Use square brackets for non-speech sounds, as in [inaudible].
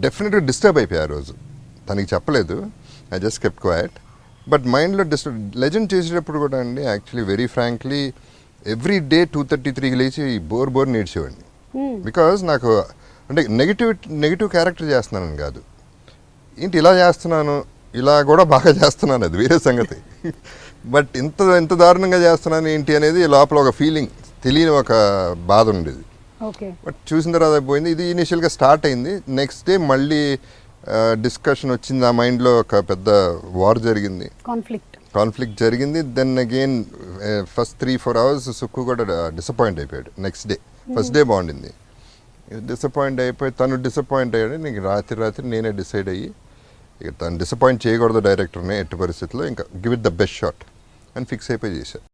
డెఫినెట్గా డిస్టర్బ్ అయిపోయా ఆ రోజు. తనకి చెప్పలేదు. I just kept quiet but మైండ్లో డిస్టర్బ్ లెజెండ్ చేసేటప్పుడు కూడా అండి actually very frankly every day two thirty త్రీకి లేచి బోర్ బోర్ నేర్చేవాడిని. బికాజ్ నాకు అంటే నెగిటివ్ నెగిటివ్ క్యారెక్టర్ చేస్తున్నానని కాదు. ఏంటి ఇలా చేస్తున్నాను? ఇలా కూడా బాగా చేస్తున్నాను అది వేరే సంగతి. [laughs] బట్ ఇంత ఇంత దారుణంగా చేస్తున్నాను ఏంటి అనేది లోపల ఒక ఫీలింగ్ తెలియని ఒక బాధ ఉండేది. బట్ చూసిన తర్వాత పోయింది. ఇది ఇనిషియల్గా స్టార్ట్ అయింది. నెక్స్ట్ డే మళ్ళీ డిస్కషన్ వచ్చింది. ఆ మైండ్లో ఒక పెద్ద వార్ జరిగింది. కాన్ఫ్లిక్ట్ కాన్ఫ్లిక్ట్ జరిగింది. Then again first three four hours Sukku కూడా డిసప్పాయింట్ అయిపోయాడు. నెక్స్ట్ డే ఫస్ట్ డే బాగుండింది. డిసప్పాయింట్ అయిపోయి తను డిసప్పాయింట్ అయ్యాడు. నీకు రాత్రి రాత్రి నేనే డిసైడ్ అయ్యి ఇక తను డిసప్పాయింట్ చేయకూడదు డైరెక్టర్ని ఎట్టి పరిస్థితుల్లో. ఇంకా give it the best shot అని ఫిక్స్ అయిపోయి చేశాను